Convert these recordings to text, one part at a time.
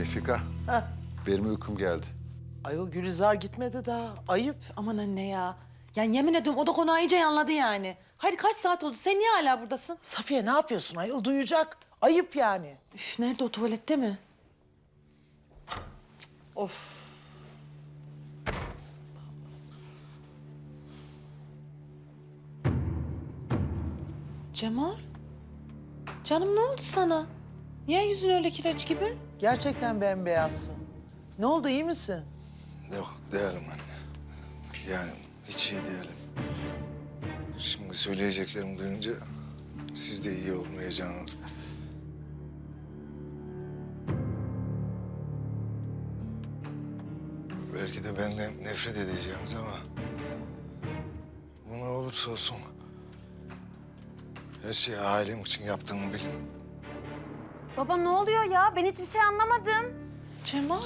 Refika, Heh. benim uykum geldi. Ay o Gülizar gitmedi daha. Ayıp. Aman anne ya. Yani yemin ediyorum o da konağı iyice yanladı yani. Hayır kaç saat oldu? Sen niye hala buradasın? Safiye ne yapıyorsun ayol? Duyacak. Ayıp yani. Üf, nerede o tuvalette mi? Of. Cemal? Canım ne oldu sana? Niye yüzün öyle kireç gibi? Gerçekten bembeyazsın. Ne oldu iyi misin? Yok değilim anne. Yani hiç iyi değilim. Şimdi söyleyeceklerimi duyunca siz de iyi olmayacaksınız. Belki de benden nefret edeceğiniz ama... Bu ne olursa olsun... Her şeyi ailem için yaptığımı bilin. Baba ne oluyor ya? Ben hiçbir şey anlamadım. Cemal.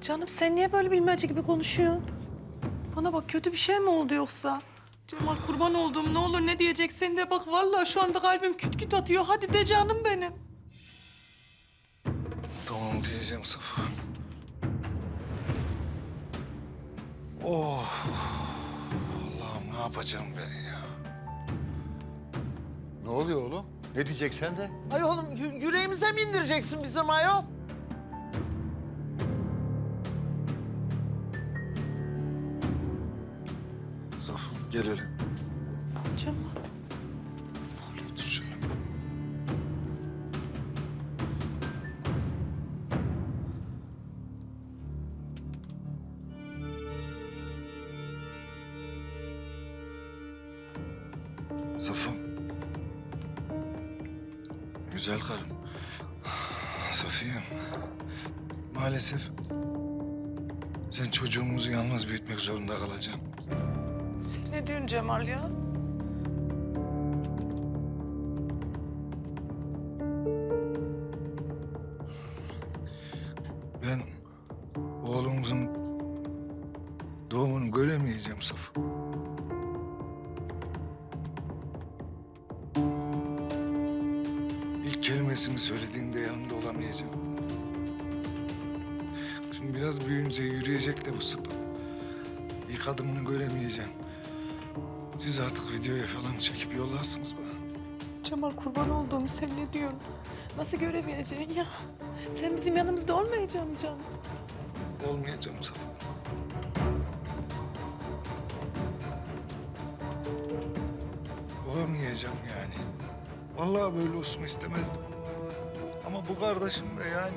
Canım sen niye böyle bilmece gibi konuşuyorsun? Bana bak kötü bir şey mi oldu yoksa? Cemal kurban olduğum ne olur ne diyeceksin de bak vallahi şu anda kalbim küt küt atıyor. Hadi de canım benim. Tamam diyeceğim Safa. Oh. Allah'ım ne yapacağım ben ya? Ne oluyor oğlum? Ne diyeceksen de? Ay oğlum yü- yüreğimize mi indireceksin bizim ayol? Safa gel hele. Cemal. Otur şöyle. Safım. Güzel karım. Safiye'm. Maalesef sen çocuğumuzu yalnız büyütmek zorunda kalacaksın. Sen ne diyorsun Cemal ya? Ben oğlumuzun doğumunu göremeyeceğim Safı. Kelimesini söylediğinde yanında olamayacağım. Şimdi biraz büyüyünce yürüyecek de bu sıpa. İlk adımını göremeyeceğim. Siz artık videoya falan çekip yollarsınız bana. Cemal kurban olduğum sen ne diyorsun? Nasıl göremeyeceksin ya? Sen bizim yanımızda olmayacaksın canım. Olmayacağım Safa. Olamayacağım yani. Vallahi böyle olsun istemezdim. Ama bu kardeşim de yani...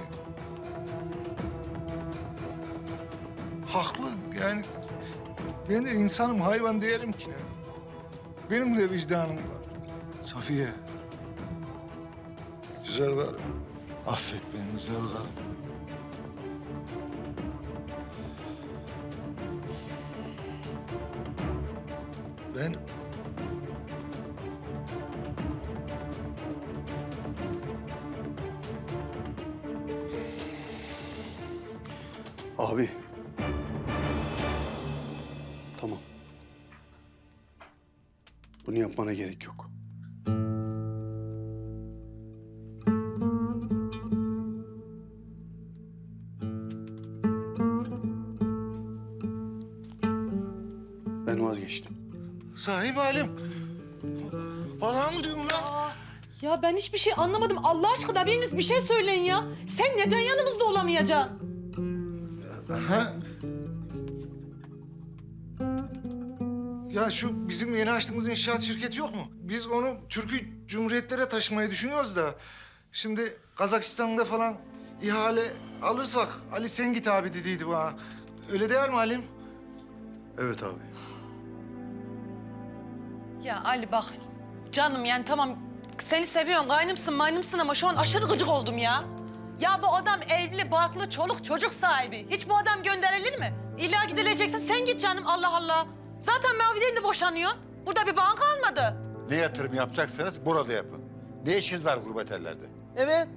Haklı yani. Ben de insanım, hayvan değerim ki ne? Benim de vicdanım var. Safiye. Güzel karım. Affet beni güzel karım. Ben Abi. Tamam. Bunu yapmana gerek yok. Ben vazgeçtim. Sahip halim. Vallahi mı diyorsun lan? Ya ben hiçbir şey anlamadım. Allah aşkına biriniz bir şey söyleyin ya. Sen neden yanımızda olamayacaksın? Ha? Ya şu bizim yeni açtığımız inşaat şirketi yok mu? Biz onu Türkiye Cumhuriyetlere taşımayı düşünüyoruz da. Şimdi Kazakistan'da falan ihale alırsak Ali sen git abi dediydi bana. Öyle değil mi Halim? Evet abi. Ya Ali bak canım yani tamam seni seviyorum kaynımsın maynımsın ama şu an aşırı gıcık oldum ya. Ya bu adam evli, barklı, çoluk çocuk sahibi. Hiç bu adam gönderilir mi? İlla gidilecekse sen git canım Allah Allah. Zaten Mavi'den de boşanıyorsun. Burada bir bağın kalmadı. Ne yatırım yapacaksanız burada yapın. Ne işiniz var gurbet ellerde? Evet.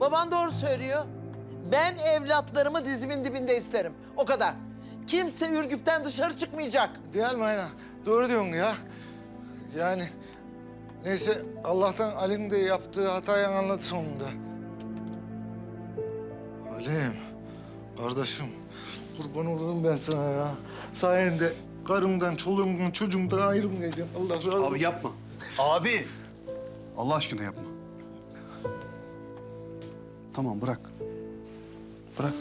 Baban doğru söylüyor. Ben evlatlarımı dizimin dibinde isterim. O kadar. Kimse Ürgüp'ten dışarı çıkmayacak. Değil mi aynen? Doğru diyorsun ya. Yani neyse Allah'tan Ali'nin de yaptığı hatayı anladı sonunda. Salim, kardeşim kurban olurum ben sana ya. Sayende karımdan, çoluğumdan, çocuğumdan ayrılmayacağım. Allah razı olsun. Abi yapma. Abi. Allah aşkına yapma. Tamam bırak. Bırak.